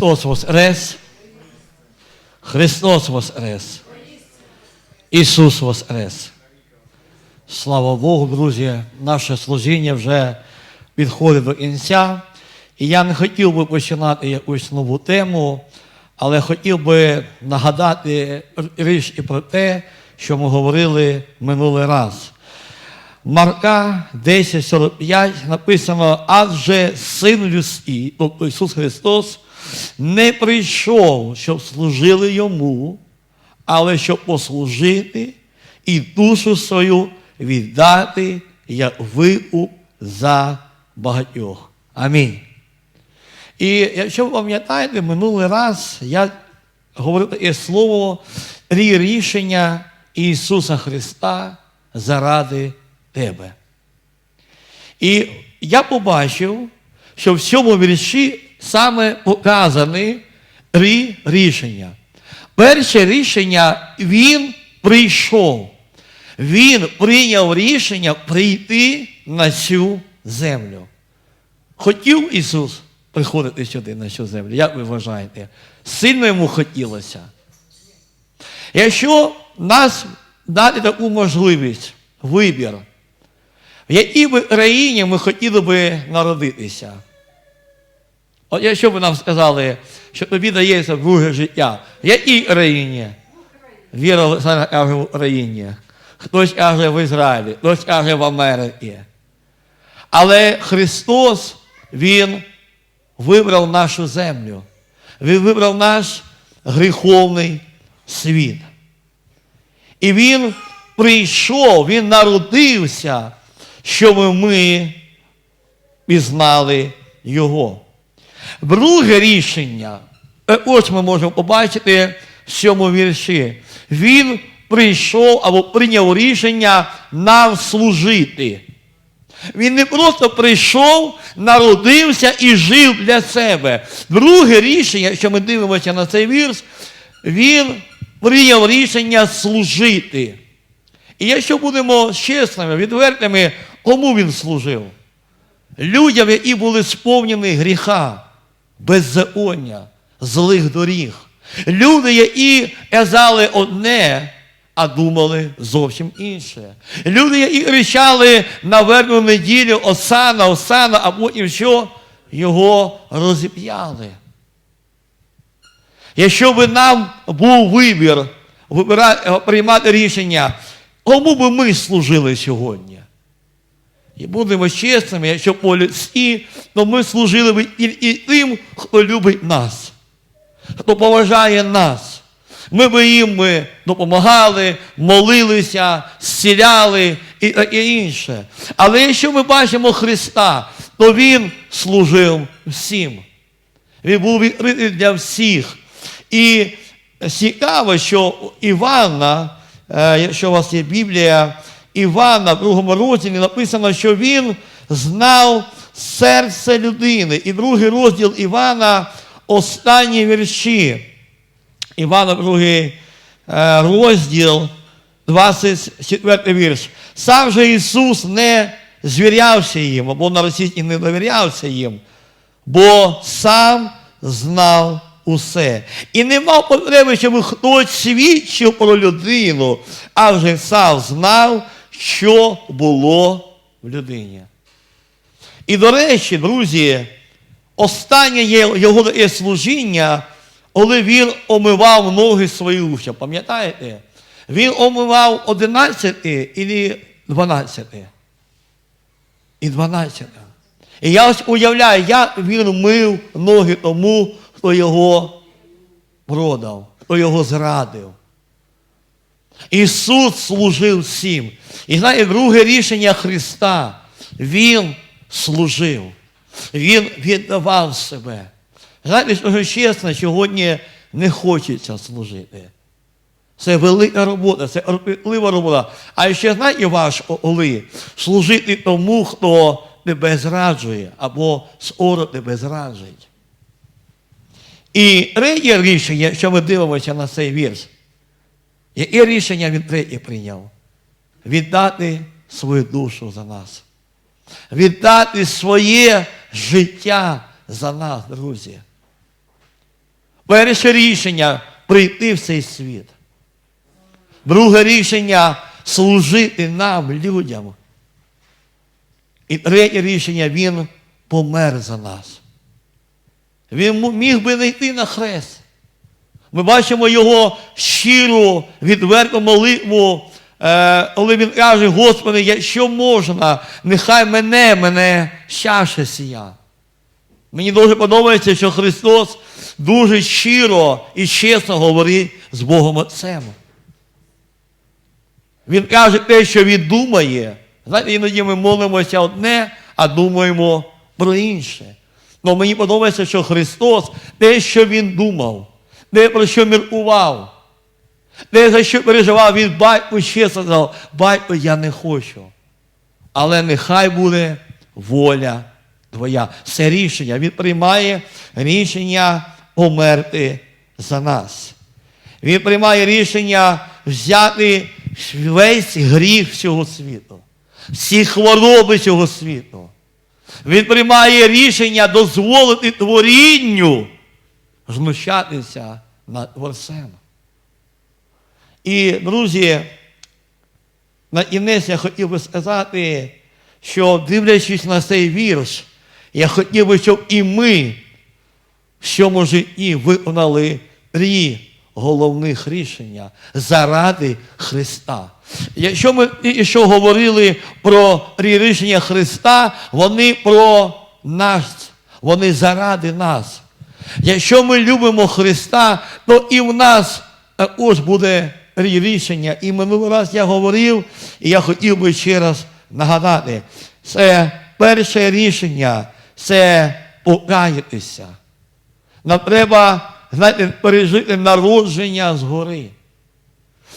Христос Воскрес! Христос Воскрес! Ісус Воскрес! Слава Богу, друзі, наше служіння вже підходить до кінця. І я не хотів би починати якусь нову тему, але хотів би нагадати річ і про те, що ми говорили минулий раз. Марка 10.45 написано, адже син людський, тобто Ісус Христос, не прийшов, щоб служили йому, але щоб послужити і душу свою віддати як викуп за багатьох. Амінь. І якщо ви пам'ятаєте, минулий раз я говорив таке слово три рішення Ісуса Христа заради тебе. І я побачив, що в цьому вірші саме показані три рішення. Перше рішення Він прийшов. Він прийняв рішення прийти на цю землю. Хотів Ісус приходити сюди на цю землю, як ви вважаєте? Сильно йому хотілося. Якщо нас дати таку можливість, вибір, в якій би країні ми хотіли би народитися? От якщо б нам сказали, що тобі дається друге життя, якій країні? Віра Олександра каже в Україні. Хтось каже в Ізраїлі, хтось каже в Америці. Але Христос, Він вибрав нашу землю. Він вибрав наш гріховний світ. І Він прийшов, Він народився, щоб ми пізнали Його. Друге рішення, е, ось ми можемо побачити в цьому вірші. Він прийшов або прийняв рішення нам служити. Він не просто прийшов, народився і жив для себе. Друге рішення, якщо ми дивимося на цей вірш, він прийняв рішення служити. І якщо будемо чесними, відвертими, кому він служив? Людям, які були сповнені гріха, беззаконня, злих доріг. Люди, які казали одне, а думали зовсім інше. Люди, які кричали на вербну неділю Осана, Осана, а потім що? Його розіп'яли. Якщо би нам був вибір приймати рішення, кому би ми служили сьогодні? І будемо чесними, якщо по людськи, то ми служили б тільки тим, хто любить нас, хто поважає нас. Ми би їм допомагали, молилися, зціляли і таке інше. Але якщо ми бачимо Христа, то Він служив всім. Він був відкритий для всіх. І цікаво, що Івана, е, якщо у вас є Біблія, Івана в другому розділі написано, що він знав серце людини. І другий розділ Івана, останні вірші. Івана, другий е, розділ, 24 вірш. Сам же Ісус не звірявся їм, або на російській не довірявся їм, бо сам знав усе. І не мав потреби, щоб хтось свідчив про людину, а вже сам знав, що було в людині. І до речі, друзі, останнє його служіння, коли він омивав ноги своїх учнів. Пам'ятаєте? Він омивав 11 і 12. І 12. І я ось уявляю, як він мив ноги тому, хто його продав, хто його зрадив. Ісус служив всім. І знаєте, друге рішення Христа. Він служив. Він віддавав себе. Знаєте, що чесно, сьогодні не хочеться служити. Це велика робота, це робітлива робота. А ще знаєте ваш Оли, служити тому, хто тебе зраджує, або скоро тебе зраджує. І третє рішення, що ми дивимося на цей вірш, яке рішення він третє прийняв? Віддати свою душу за нас. Віддати своє життя за нас, друзі. Перше рішення прийти в цей світ. Друге рішення служити нам, людям. І третє рішення він помер за нас. Він міг би не йти на хрест. Ми бачимо його щиру, відверту молитву, е, коли він каже, Господи, якщо можна, нехай мене, мене чаша сія. Мені дуже подобається, що Христос дуже щиро і чесно говорить з Богом Отцем. Він каже те, що він думає. Знаєте, іноді ми молимося одне, а думаємо про інше. Але мені подобається, що Христос те, що Він думав, те, про що міркував, те, за що переживав, він батько ще сказав, батько, я не хочу. Але нехай буде воля твоя. Це рішення. Він приймає рішення померти за нас. Він приймає рішення взяти весь гріх всього світу, всі хвороби цього світу. Він приймає рішення дозволити творінню знущатися над Творцем. І, друзі, на кінець я хотів би сказати, що дивлячись на цей вірш, я хотів би, щоб і ми в цьому житті виконали три головних рішення заради Христа. Якщо ми що говорили про рішення Христа, вони про нас, вони заради нас. Якщо ми любимо Христа, то і в нас також буде рішення. І минулий раз я говорив, і я хотів би ще раз нагадати, це перше рішення це покаятися. Нам треба, знаєте, пережити народження згори.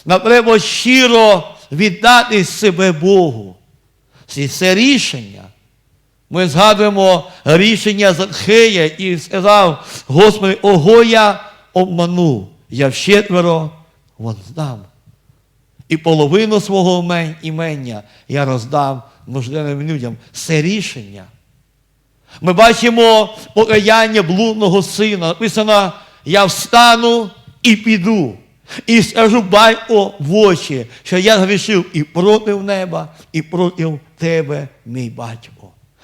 Нам треба щиро віддати себе Богу. Це рішення. Ми згадуємо рішення Затхея і сказав, Господи, ого я обманув, я вщетверо воздам. І половину свого імення я роздам нужденним людям. Це рішення. Ми бачимо покаяння блудного сина. Написано, я встану і піду. І скажу батько в очі, що я грішив і проти неба, і проти тебе, мій батько.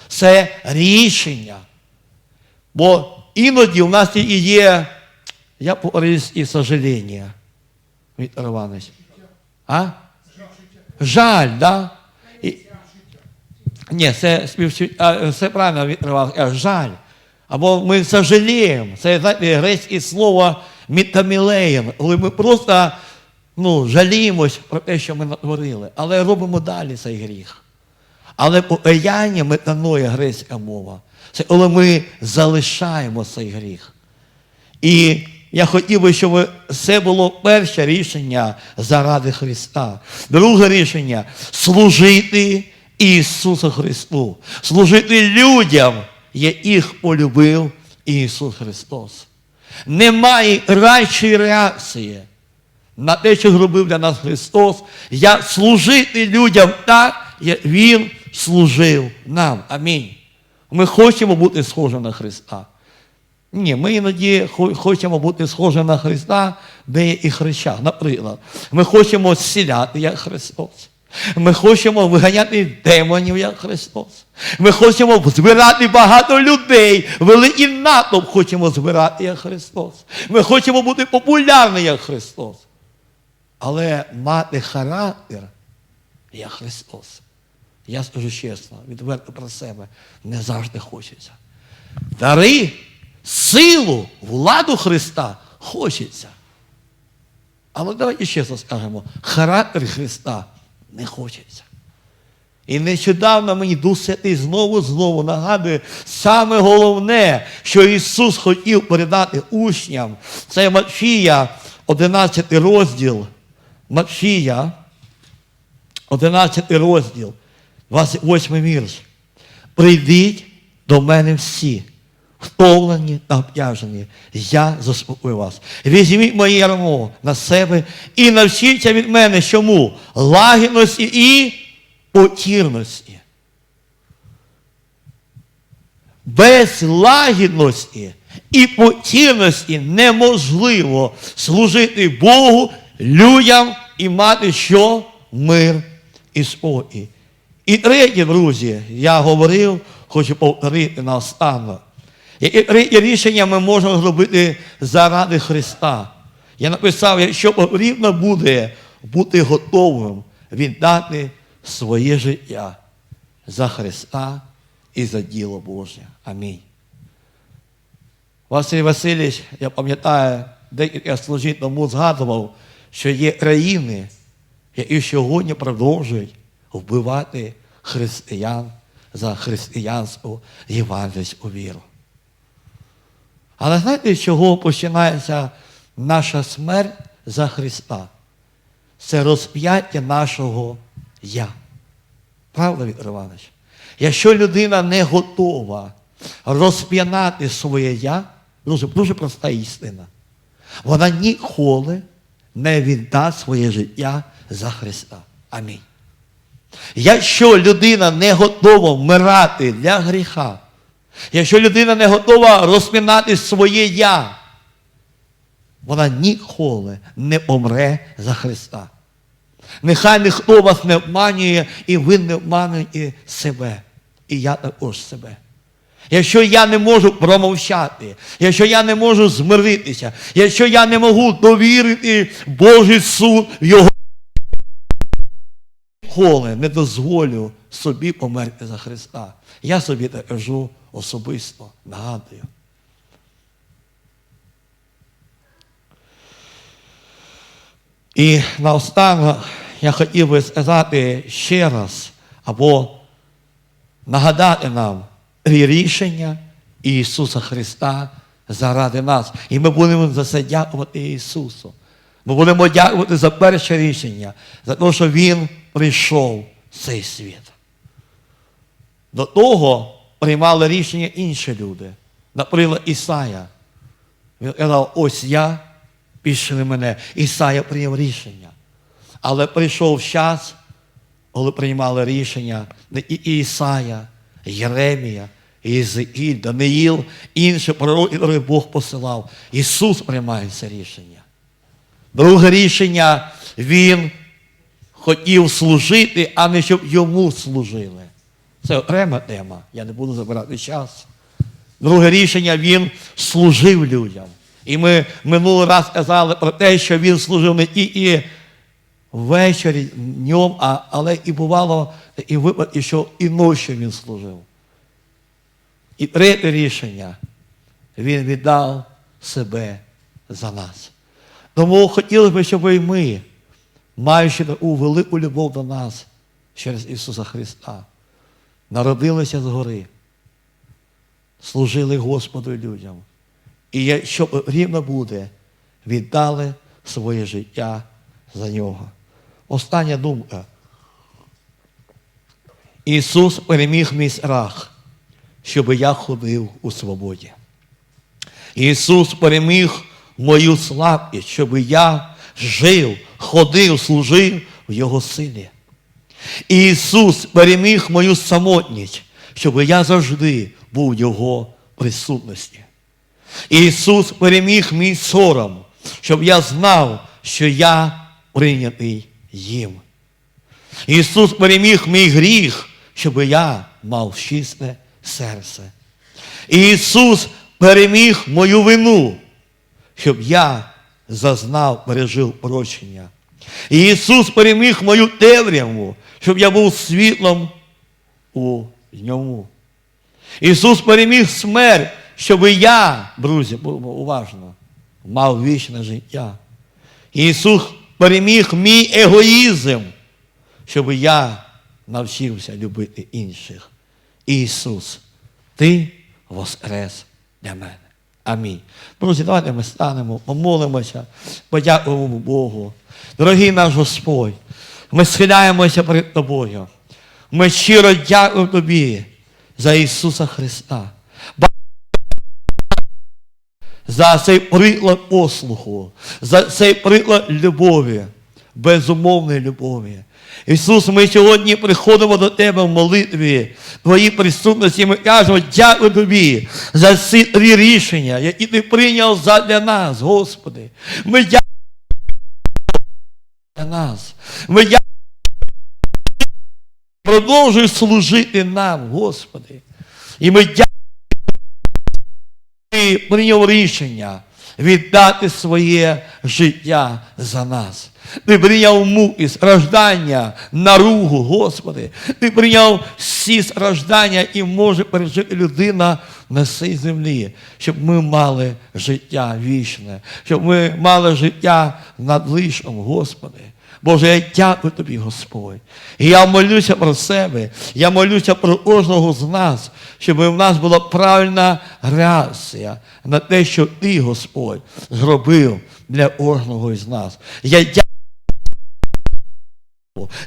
Це рішення. Бо іноді в нас і є, я повторюсь, і сожаління. Віктор Іванович. А? Жаль, да? І, ні, це співчуття, це правильно відривав, жаль. Або ми сожаліємо. Це знаєте, грецьке слово мітамілеєм, коли ми просто ну, жаліємось про те, що ми натворили, але робимо далі цей гріх. Але покаяння метаноя грецька мова. Це коли ми залишаємо цей гріх. І я хотів би, щоб це було перше рішення заради Христа. Друге рішення служити Ісусу Христу, служити людям, яких полюбив Ісус Христос. Немає кращої реакції на те, що зробив для нас Христос, як служити людям так, як Він служив нам. Амінь. Ми хочемо бути схожими на Христа. Ні, ми іноді хочемо бути схожими на Христа в деяких речах. Наприклад, ми хочемо зціляти, як Христос. Ми хочемо виганяти демонів, як Христос. Ми хочемо збирати багато людей, великий натовп хочемо збирати, як Христос. Ми хочемо бути популярними, як Христос. Але мати характер, як Христос. Я скажу чесно, відверто про себе, не завжди хочеться. Дари, силу, владу Христа хочеться. Але давайте чесно скажемо, характер Христа не хочеться. І нещодавно мені Дух Святий знову знову нагадує саме головне, що Ісус хотів передати учням. Це Матфія, 11 розділ. Матфія, 11 розділ, 28 вірш. Прийдіть до мене всі, втомлені та обтяжені, я заспокою вас. Візьміть моє ярмо на себе і навчіться від мене чому? Лагідності і покірності. Без лагідності і по цінності неможливо служити Богу, людям і мати що? Мир і спокій. І третє, друзі, я говорив, хочу повторити наостанок. Яке третє рішення ми можемо зробити заради Христа. Я написав, якщо потрібно буде бути готовим віддати своє життя за Христа і за діло Боже. Амінь. Василь Васильович, я пам'ятаю, декілька служінь тому згадував, що є країни, які сьогодні продовжують вбивати християн за християнську євангельську віру. Але знаєте, з чого починається наша смерть за Христа? Це розп'яття нашого я. Правда, Віктор Іванович? Якщо людина не готова розп'янати своє я, дуже, дуже проста істина. Вона ніколи не віддасть своє життя за Христа. Амінь. Якщо людина не готова вмирати для гріха, якщо людина не готова розпинати своє я, вона ніколи не помре за Христа. Нехай ніхто вас не обманює, і ви не обманюєте себе. І я також себе. Якщо я не можу промовчати, якщо я не можу змиритися, якщо я не можу довірити Божий суд в Його ніколи не дозволю собі померти за Христа. Я собі так кажу особисто, нагадую. І наостанок я хотів би сказати ще раз, або нагадати нам рішення Ісуса Христа заради нас. І ми будемо за це дякувати Ісусу. Ми будемо дякувати за перше рішення, за те, що Він прийшов в цей світ. До того приймали рішення інші люди. Наприклад, Ісая. Він казав, ось я, пішли мене. Ісая прийняв рішення. Але прийшов час, коли приймали рішення і Ісая, Єремія, Єзикіль, Даниїл, інші пророки, які Бог посилав. Ісус приймає це рішення. Друге рішення, Він хотів служити, а не щоб йому служили. Це окрема тема, я не буду забирати час. Друге рішення, він служив людям. І ми минулий раз казали про те, що він служив не тільки ввечері, днем, а, але і бувало і випадки, що і ночі він служив. І третє рішення, він віддав себе за нас. Тому хотілося б, щоб і ми, маючи таку велику любов до нас через Ісуса Христа, народилися згори, служили Господу людям. І якщо потрібно буде, віддали своє життя за нього. Остання думка. Ісус переміг мій страх, щоб я ходив у свободі. Ісус переміг мою слабкість, щоб я жив, ходив, служив в Його силі. Ісус переміг мою самотність, щоб я завжди був в Його присутності. Ісус переміг мій сором, щоб я знав, що я прийнятий їм. Ісус переміг мій гріх, щоб я мав чисте серце. Ісус переміг мою вину, щоб я зазнав, пережив прощення. Ісус переміг мою темряву, щоб я був світлом у ньому. Ісус переміг смерть, щоб я, друзі, будемо уважно, мав вічне життя. Ісус переміг мій егоїзм, щоб я навчився любити інших. Ісус, Ти воскрес для мене. Амінь. Друзі, давайте ми станемо, помолимося, подякуємо Богу. Дорогий наш Господь, ми схиляємося перед Тобою. Ми щиро дякуємо Тобі за Ісуса Христа. За цей приклад послуху, за цей приклад любові. безумовної любові. Ісус, ми сьогодні приходимо до Тебе в молитві, Твоїй присутності. Ми кажемо, дякую Тобі за ці три рішення, які Ти прийняв для нас, Господи. Ми дякуємо для нас. Ми дякуємо. Продовжуй служити нам, Господи. І ми дякуємо, Ти прийняв рішення віддати своє життя за нас. Ти прийняв муки, страждання, наругу, Господи. Ти прийняв всі страждання і може пережити людина на цій землі, щоб ми мали життя вічне, щоб ми мали життя над лишом, Господи. Боже, я дякую тобі, Господь. І я молюся про себе, я молюся про кожного з нас, щоб в нас була правильна реакція на те, що Ти, Господь, зробив для кожного з нас. Я дякую.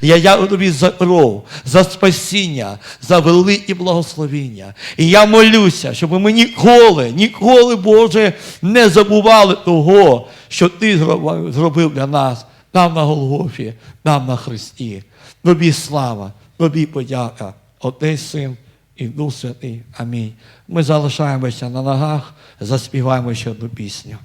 Я дякую тобі за кров, за спасіння, за велике благословіння. І я молюся, щоб ми ніколи, ніколи, Боже, не забували того, що Ти зробив для нас там на Голгофі, там на Христі. Тобі слава, тобі подяка, Отець, Син і Дух Святий. Амінь. Ми залишаємося на ногах, заспіваємо ще одну пісню.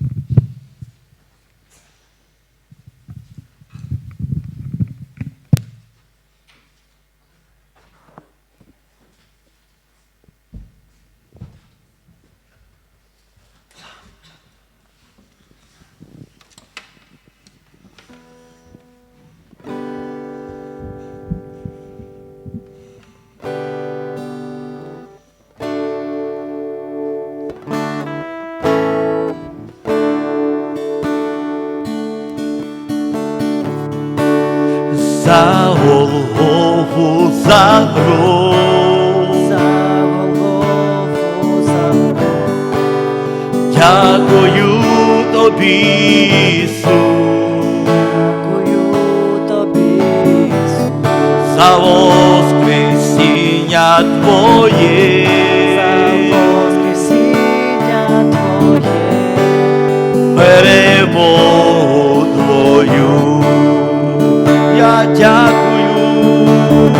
Дякую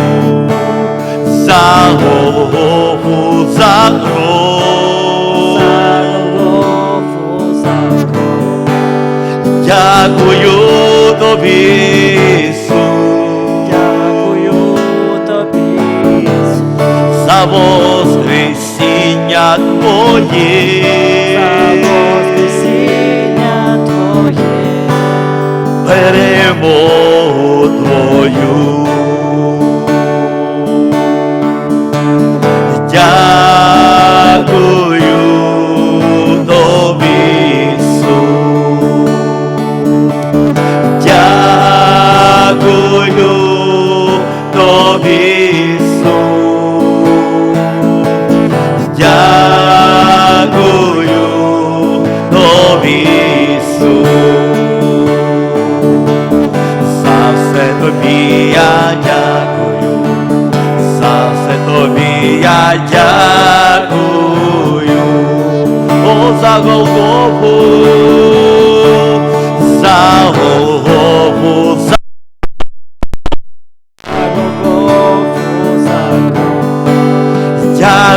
за Голгофу, за кров. за Голгофу, за кров. Дякую тобі, Ісус, Дякую тобі, Ісус, за воскресіння Твоє. за воскресіння Твоє, перемогу Твою.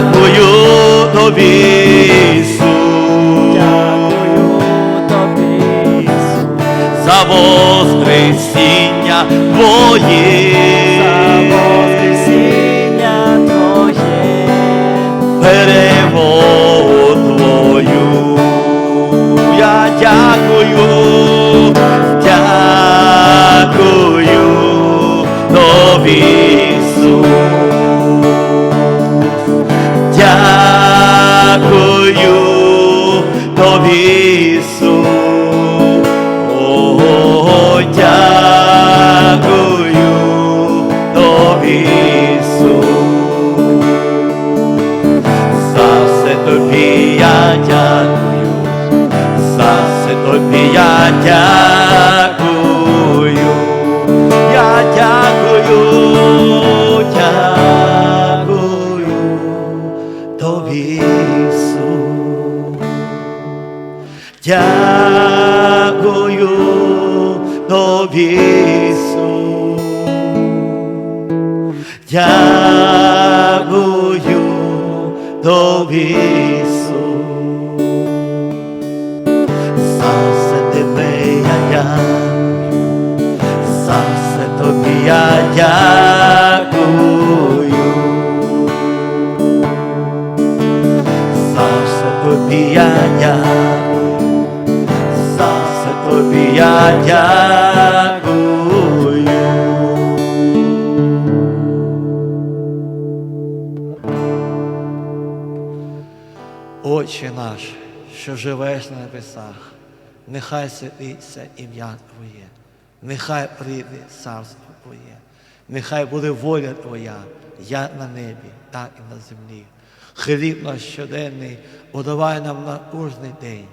Дякую тобі, Ісус, Дякую тобі, Ісус, за воскресіння Твоє. за воскресіння Твоє, перемогу Твою. Я дякую, дякую тобі, дякую, я дякую, дякую тобі, Ісус. Дякую тобі, Ісус. Дякую тобі, я дякую. Отче наш, що живеш на небесах, нехай святиться ім'я Твоє, нехай прийде царство Твоє, нехай буде воля Твоя, як на небі, так і на землі. Хліб наш щоденний подавай нам на кожний день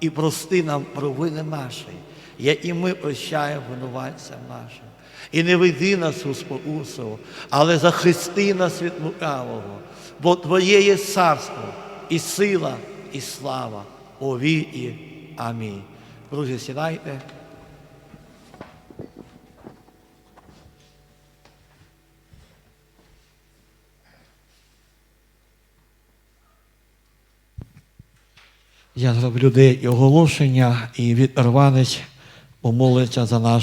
і прости нам провини наші, як і ми прощаємо винуватцям нашим. І не веди нас у спокусу, але захисти нас від лукавого, бо Твоє є царство, і сила, і слава у віки. Амінь. Друзі, сідайте. Я зроблю деякі оголошення і від Рванець помолиться за наш